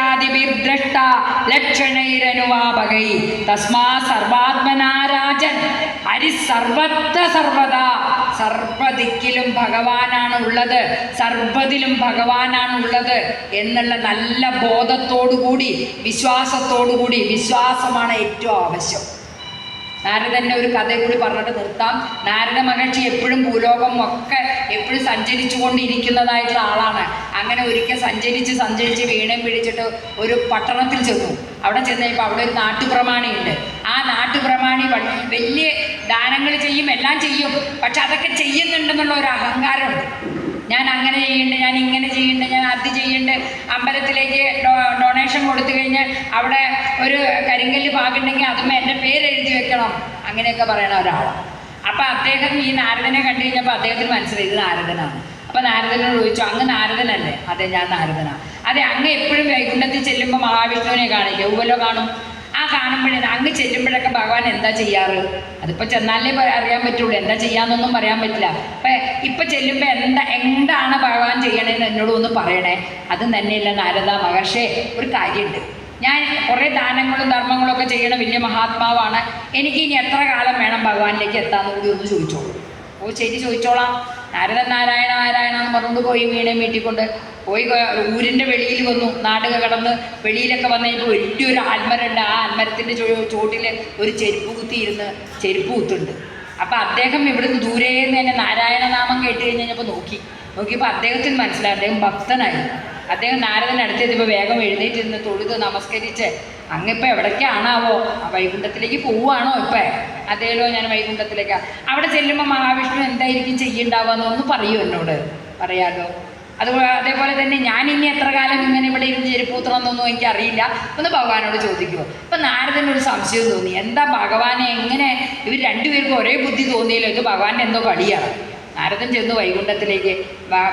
സൂര്യാദിഭിർദ്രഷ്ട ലക്ഷണൈരനുവാപകൈ. തസ്മാ സർവാത്മനാരാജൻ. ഹരി സർവത്ര സർവത സർവദിക്കിലും ഭഗവാനാണ് ഉള്ളത് സർവതിലും ഭഗവാനാണ് ഉള്ളത് എന്നുള്ള നല്ല ബോധത്തോടുകൂടി വിശ്വാസത്തോടുകൂടി വിശ്വാസമാണ് ഏറ്റവും ആവശ്യം. നാരദന്റെ ഒരു കഥയെ കൂടി പറഞ്ഞിട്ട് നിർത്താം. നാരദ മഹർഷി എപ്പോഴും ഭൂലോകം ഒക്കെ എപ്പോഴും സഞ്ചരിച്ചു കൊണ്ടിരിക്കുന്നതായിട്ടുള്ള ആളാണ്. അങ്ങനെ ഒരിക്കൽ സഞ്ചരിച്ച് സഞ്ചരിച്ച് വീണയും പിടിച്ചിട്ട് ഒരു പട്ടണത്തിൽ ചെന്നു. അവിടെ ചെന്ന് കഴിയുമ്പോൾ അവിടെ ഒരു നാട്ടുപ്രമാണിയുണ്ട്. ആ നാട്ടുപ്രമാണി വലിയ ദാനങ്ങൾ ചെയ്യും എല്ലാം ചെയ്യും. പക്ഷെ അതൊക്കെ ചെയ്യുന്നുണ്ടെന്നുള്ള ഒരു അഹങ്കാരമുണ്ട്. ഞാൻ അങ്ങനെ ചെയ്യേണ്ട ഞാൻ ഇങ്ങനെ ചെയ്യേണ്ട ഞാൻ അത് ചെയ്യേണ്ട. അമ്പലത്തിലേക്ക് ഡൊണേഷൻ കൊടുത്തു കഴിഞ്ഞാൽ അവിടെ ഒരു കരിങ്കല്ല് പാകുണ്ടെങ്കിൽ അതുമ്മ എന്റെ പേര് എഴുതി വെക്കണം. അങ്ങനെയൊക്കെ പറയണ ഒരാളാണ് അപ്പം അദ്ദേഹം ഈ നാരദനെ കണ്ടു കഴിഞ്ഞപ്പോൾ അദ്ദേഹത്തിന് മനസ്സിലായി ഇത് നാരദനാണ്. അപ്പം നാരദനോട് ചോദിച്ചു അങ്ങ് നാരദനല്ലേ? അതെ ഞാൻ നാരദനാണ് അതെ അങ്ങ് എപ്പോഴും വൈകുണ്ഠത്തിൽ ചെല്ലുമ്പോൾ മഹാവിഷ്ണുവിനെ കാണില്ല ഊവലോ കാണും. കാണുമ്പോഴേ അങ്ങ് ചെല്ലുമ്പോഴൊക്കെ ഭഗവാൻ എന്താ ചെയ്യാറ്? അതിപ്പോൾ ചെന്നാലേ അറിയാൻ പറ്റുള്ളൂ. എന്താ ചെയ്യാന്നൊന്നും പറയാൻ പറ്റില്ല. അപ്പം ഇപ്പം ചെല്ലുമ്പോൾ എന്താ എന്താണ് ഭഗവാൻ ചെയ്യണേന്ന് എന്നോട് ഒന്ന് പറയണേ. അത് തന്നെയല്ല നാരദ മഹർഷേ ഒരു കാര്യമുണ്ട് ഞാൻ കുറേ ദാനങ്ങളും ധർമ്മങ്ങളും ഒക്കെ ചെയ്യണ വലിയ മഹാത്മാവാണ്. എനിക്ക് ഇനി എത്ര കാലം വേണം ഭഗവാനിലേക്ക് എത്താന്ന് കൂടി ഒന്ന് ചോദിച്ചോളൂ. ഓ ശരി ചോദിച്ചോളാം. നാരദൻ നാരായണ നാരായണ എന്ന് പറഞ്ഞുകൊണ്ട് പോയി വീണെ വീട്ടിക്കൊണ്ട്. പോയി ഊരിന്റെ വെളിയിൽ വന്നു. നാടുക കടന്ന് വെളിയിലൊക്കെ വന്നു കഴിഞ്ഞപ്പോൾ വലിയൊരു ആൽമരമുണ്ട്. ആ ആൽമരത്തിന്റെ ചോട്ടിൽ ഒരു ചെരുപ്പ് കുത്തിയിരുന്ന് ചെരുപ്പ് കുത്തുണ്ട് അപ്പം അദ്ദേഹം ഇവിടുന്ന് ദൂരെ നിന്ന് തന്നെ നാരായണ നാമം കേട്ട് കഴിഞ്ഞപ്പോൾ നോക്കി. നോക്കിയപ്പോൾ അദ്ദേഹത്തിന് മനസ്സിലായി. അദ്ദേഹം ഭക്തനായി. അദ്ദേഹം നാരദനടുത്തേത് അടുത്തെത്തിയപ്പോൾ വേഗം എഴുന്നേറ്റ് നിന്ന് തൊഴുത് നമസ്കരിച്ച് അങ്ങിപ്പോൾ എവിടേക്കാണാവോ? വൈകുണ്ഠത്തിലേക്ക് പോവുകയാണോ ഇപ്പം? അതേലോ ഞാൻ വൈകുണ്ഠത്തിലേക്ക്. അവിടെ ചെല്ലുമ്പോൾ മഹാവിഷ്ണു എന്തായിരിക്കും ചെയ്യണ്ടാവുക എന്നൊന്ന് പറയൂ എന്നോട്. പറയാലോ. അതുപോലെ അതേപോലെ തന്നെ ഞാൻ ഇനി എത്ര കാലം ഇങ്ങനെ ഇവിടെ ഇരുന്ന് ചെരുപ്പൂത്തണമെന്നൊന്നും എനിക്ക് അറിയില്ല ഒന്ന് ഭഗവാനോട് ചോദിക്കുമോ അപ്പം നാരദന് ഒരു സംശയം തോന്നി. എന്താ ഭഗവാനെ എങ്ങനെ ഇവർ രണ്ടുപേർക്കും ഒരേ ബുദ്ധി തോന്നിയല്ലോ? ഇത് ഭഗവാന്റെ എന്തോ കളിയാണ് നാരദൻ ചെന്ന് വൈകുണ്ഠത്തിലേക്ക്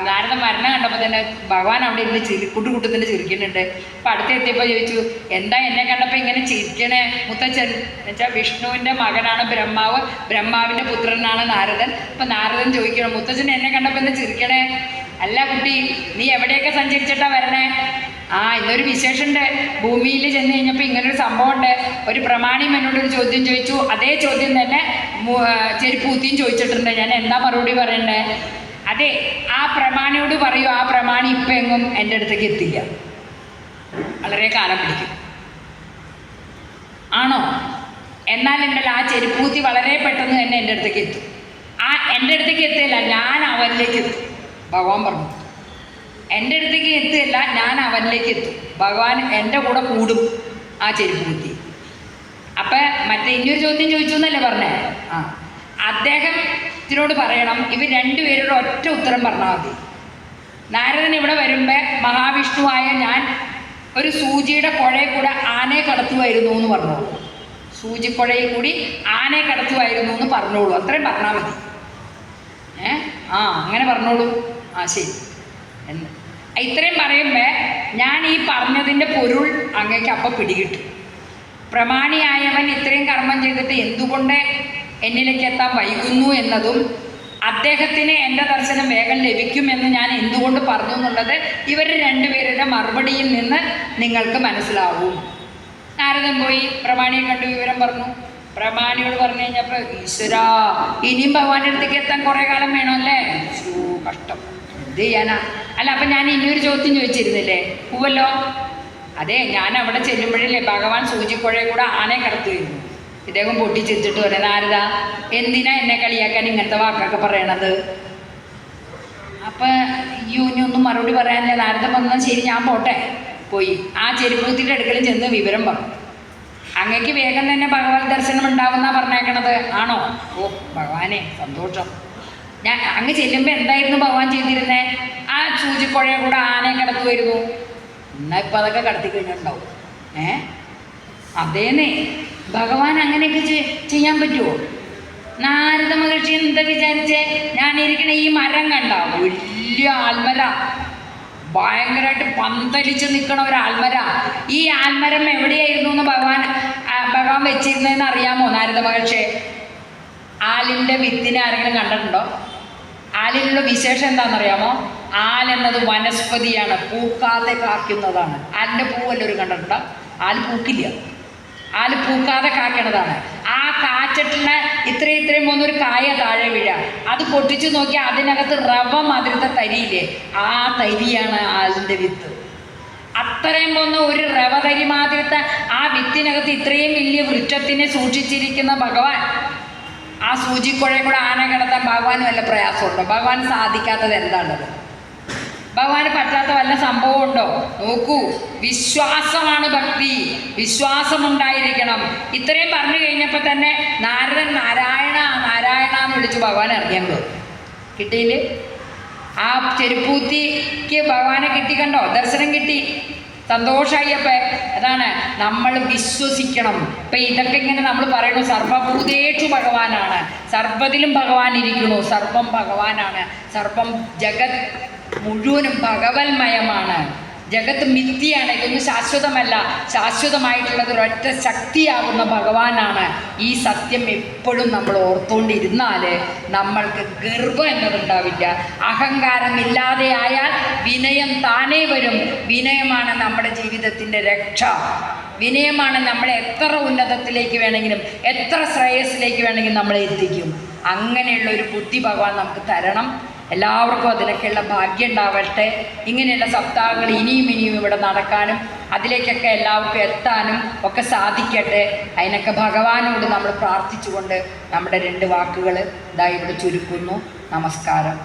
നാരദൻ മരണം കണ്ടപ്പോൾ തന്നെ ഭഗവാൻ അവിടെ ഇരുന്ന് ചിരി കുട്ടുകുട്ടത്തിന് ചിരിക്കുന്നുണ്ട്. അപ്പം അടുത്തെത്തിയപ്പോൾ ചോദിച്ചു എന്താ എന്നെ കണ്ടപ്പോൾ ഇങ്ങനെ ചിരിക്കണേ? മുത്തച്ഛൻ എന്നുവെച്ചാൽ വിഷ്ണുവിന്റെ മകനാണ് ബ്രഹ്മാവ് ബ്രഹ്മാവിന്റെ പുത്രനാണ് നാരദൻ. അപ്പം നാരദൻ ചോദിക്കണം മുത്തച്ഛൻ എന്നെ കണ്ടപ്പോൾ എന്താ ചിരിക്കണേ? അല്ല കുട്ടി നീ എവിടെയൊക്കെ സഞ്ചരിച്ചിട്ടാ വരണേ? ആ ഇന്നൊരു വിശേഷമുണ്ട് ഭൂമിയിൽ ചെന്ന് കഴിഞ്ഞപ്പോൾ ഇങ്ങനൊരു സംഭവമുണ്ട് ഒരു പ്രമാണിയും എന്നോട് ഒരു ചോദ്യം ചോദിച്ചു. അതേ ചോദ്യം തന്നെ ആ, ചെരുപ്പൂത്തിയും ചോദിച്ചിട്ടുണ്ട്. ഞാൻ എന്താ മറുപടി പറയണ്ടേ? അതെ ആ പ്രമാണിയോട് പറയൂ. ആ പ്രമാണി ഇപ്പം എങ്ങും എന്റെ അടുത്തേക്ക് എത്തില്ല. വളരെ കാലം പിടിക്കും. ആണോ? എന്നാലുണ്ടല്ലോ ആ ചെരുപ്പൂത്തി വളരെ പെട്ടെന്ന് തന്നെ എന്റെ അടുത്തേക്ക് എത്തും. ആ എന്റെ അടുത്തേക്ക് എത്തില്ല ഞാൻ അവനിലേക്ക് എത്തും. ഭഗവാൻ പറഞ്ഞു. എന്റെ അടുത്തേക്ക് എത്തുകയല്ല ഞാൻ അവനിലേക്ക് എത്തും. ഭഗവാൻ എന്റെ കൂടെ കൂടും ആ ചെരുപ്പൂത്തി അപ്പം മറ്റേ ഇനിയൊരു ചോദ്യം ചോദിച്ചു എന്നല്ലേ പറഞ്ഞേ? ആ. അദ്ദേഹം ഇതിനോട് പറയണം ഇവർ രണ്ടുപേരോട് ഒറ്റ ഉത്തരം പറഞ്ഞാൽ മതി. നാരദൻ ഇവിടെ വരുമ്പോൾ മഹാവിഷ്ണുവായ ഞാൻ ഒരു സൂചിയുടെ കുഴയിൽ കൂടെ ആനയെ കടത്തുമായിരുന്നു എന്ന് പറഞ്ഞോളൂ സൂചിക്കുഴയിൽ കൂടി ആനയെ കടത്തുമായിരുന്നു എന്ന് പറഞ്ഞോളൂ. അത്രയും പറഞ്ഞാൽ മതി. ഏ? ആ അങ്ങനെ പറഞ്ഞോളൂ. ആ ശരി. എന്ന്. ഇത്രയും പറയുമ്പോൾ ഞാൻ ഈ പറഞ്ഞതിന്റെ പൊരുൾ അങ്ങേക്ക് അപ്പം പിടികിട്ടും. പ്രമാണിയായവൻ ഇത്രയും കർമ്മം ചെയ്തിട്ട് എന്തുകൊണ്ട് എന്നിലേക്ക് എത്താൻ വൈകുന്നു എന്നതും അദ്ദേഹത്തിന് എന്റെ ദർശനം വേഗം ലഭിക്കുമെന്ന് ഞാൻ എന്തുകൊണ്ട് പറഞ്ഞു എന്നുള്ളത് ഇവർ രണ്ടുപേരുടെ മറുപടിയിൽ നിന്ന് നിങ്ങൾക്ക് മനസ്സിലാവും. നാരദൻ പോയി. പ്രമാണിയെ കണ്ടു. വിവരം പറഞ്ഞു. പ്രമാണിയോട് പറഞ്ഞു കഴിഞ്ഞപ്പോൾ ഈശ്വരാ ഇനിയും ഭഗവാന്റെ അടുത്തേക്ക് എത്താൻ കുറേ കാലം വേണമല്ലേ? കഷ്ടം. എന്ത് ചെയ്യാനാ? അല്ല അപ്പം ഞാൻ ഇനിയൊരു ചോദ്യം ചോദിച്ചിരുന്നില്ലേ? പൂവല്ലോ അതെ ഞാൻ അവിടെ ചെല്ലുമ്പോഴല്ലേ ഭഗവാൻ സൂചിപ്പുഴയെ കൂടെ ആനയെ കടത്തുമായിരുന്നു ഇദ്ദേഹം പൊട്ടിച്ചിരിച്ചിട്ട് പറയാം നാരദ എന്തിനാ എന്നെ കളിയാക്കാൻ ഇങ്ങനത്തെ വാക്കൊക്കെ പറയണത്? അപ്പം അയ്യോ ഇനി ഒന്നും മറുപടി പറയാനില്ല. നാരദ വന്നാൽ ശരി ഞാൻ പോട്ടെ. പോയി. ആ ചെരുപ്പൂത്തിന്റെ അടുക്കലും ചെന്ന് വിവരം പറഞ്ഞു അങ്ങക്ക് വേഗം തന്നെ ഭഗവത് ദർശനം ഉണ്ടാവുന്ന പറഞ്ഞേക്കണത്. ആണോ? ഓ ഭഗവാനെ സന്തോഷം. ഞാൻ അങ്ങ് ചെല്ലുമ്പോൾ എന്തായിരുന്നു ഭഗവാൻ ചെയ്തിരുന്നേ? ആ സൂചിപ്പുഴയെ കൂടെ ആനയെ കടത്തുമായിരുന്നു എന്നാ ഇപ്പം അതൊക്കെ കടത്തി കഴിഞ്ഞിട്ടുണ്ടാവും. ഏ? അതേന്നേ. ഭഗവാൻ അങ്ങനെയൊക്കെ ചെയ്യാൻ പറ്റുമോ നാരദ മഹർഷി എന്താ വിചാരിച്ചേ? ഞാനിരിക്കണ ഈ മരം കണ്ട വലിയ ആൽമര. ഭയങ്കരമായിട്ട് പന്തലിച്ച് നിൽക്കണ ഒരു ആൽമര. ഈ ആൽമരം എവിടെയായിരുന്നു എന്ന് ഭഗവാൻ ഭഗവാൻ വെച്ചിരുന്നതെന്ന് അറിയാമോ നാരദ മഹർഷി? ആലിന്റെ വിത്തിനെ ആരെങ്കിലും കണ്ടിട്ടുണ്ടോ? ആലിലുള്ള വിശേഷം എന്താണെന്നറിയാമോ? ആൽ എന്നത് വനസ്പതിയാണ്. പൂക്കാതെ കാക്കുന്നതാണ്. ആലിന്റെ പൂവല്ലൊരു കണ്ടിട്ടുണ്ടോ? ആൽ പൂക്കില്ല. ആൽ പൂക്കാതെ കാക്കണതാണ്. ആ കാച്ചട്ടിന് ഇത്രയും ഇത്രയും പോകുന്നൊരു കായ താഴെ വീഴ. അത് പൊട്ടിച്ചു നോക്കി അതിനകത്ത് റവ മാതിരത്തെ തരിയില്ലേ? ആ തരിയാണ് ആലിന്റെ വിത്ത്. അത്രയും പോകുന്ന ഒരു റവ തരി മാതിരത്തെ ആ വിത്തിനകത്ത് ഇത്രയും വലിയ വൃക്ഷത്തിനെ സൂക്ഷിച്ചിരിക്കുന്ന ഭഗവാൻ. ആ സൂചിക്കുഴയും കൂടെ ആന കിടത്താൻ ഭഗവാൻ വല്ല പ്രയാസമുണ്ടോ? ഭഗവാൻ സാധിക്കാത്തത് എന്താണത്? ഭഗവാന് പറ്റാത്ത വല്ല സംഭവം ഉണ്ടോ? നോക്കൂ വിശ്വാസമാണ് ഭക്തി. വിശ്വാസം ഉണ്ടായിരിക്കണം ഇത്രയും പറഞ്ഞു കഴിഞ്ഞപ്പോൾ തന്നെ നാരദൻ നാരായണ നാരായണ എന്ന് വിളിച്ച് ഭഗവാൻ ഇറങ്ങിയാൻ പോകും കിട്ടിയില്ലേ? ആ ചെരുപ്പൂത്തിക്ക് ഭഗവാനെ കിട്ടി കണ്ടോ? ദർശനം കിട്ടി. സന്തോഷമായി അപ്പേ. അതാണ് നമ്മൾ വിശ്വസിക്കണം. ഇപ്പം ഇതൊക്കെ ഇങ്ങനെ നമ്മൾ പറയണു സർവഭൂതേഷു ഭഗവാനാണ്. സർവത്തിലും ഭഗവാൻ ഇരിക്കണു സർവം ഭഗവാനാണ്. സർവം ജഗത് മുഴുവനും ഭഗവത്മയമാണ് ജഗത്ത് മിഥ്യയാണ് ഇതൊന്നും ശാശ്വതമല്ല. ശാശ്വതമായിട്ടുള്ളത് ഒരൊറ്റ ശക്തിയാകുന്ന ഭഗവാനാണ്. ഈ സത്യം എപ്പോഴും നമ്മൾ ഓർത്തുകൊണ്ടിരുന്നാൽ നമ്മൾക്ക് ഗർവം എന്നതുണ്ടാവില്ല. അഹങ്കാരമില്ലാതെ ആയാൽ വിനയം താനേ വരും. വിനയമാണ് നമ്മുടെ ജീവിതത്തിന്റെ രക്ഷ. വിനയമാണ് നമ്മളെ എത്ര ഉന്നതത്തിലേക്ക് വേണമെങ്കിലും എത്ര ശ്രേയസ്സിലേക്ക് വേണമെങ്കിലും നമ്മളെ എത്തിക്കും. അങ്ങനെയുള്ള ഒരു ബുദ്ധി ഭഗവാൻ നമുക്ക് തരണം. എല്ലാവർക്കും അതിലൊക്കെയുള്ള ഭാഗ്യം ഉണ്ടാവട്ടെ. ഇങ്ങനെയുള്ള സപ്താഹങ്ങൾ ഇനിയും ഇനിയും ഇവിടെ നടക്കാനും അതിലേക്കൊക്കെ എല്ലാവർക്കും എത്താനും ഒക്കെ സാധിക്കട്ടെ. അതിനൊക്കെ ഭഗവാനോട് നമ്മൾ പ്രാർത്ഥിച്ചുകൊണ്ട് നമ്മുടെ രണ്ട് വാക്കുകൾ ഇതായി ഇവിടെ ചുരുക്കുന്നു. നമസ്കാരം.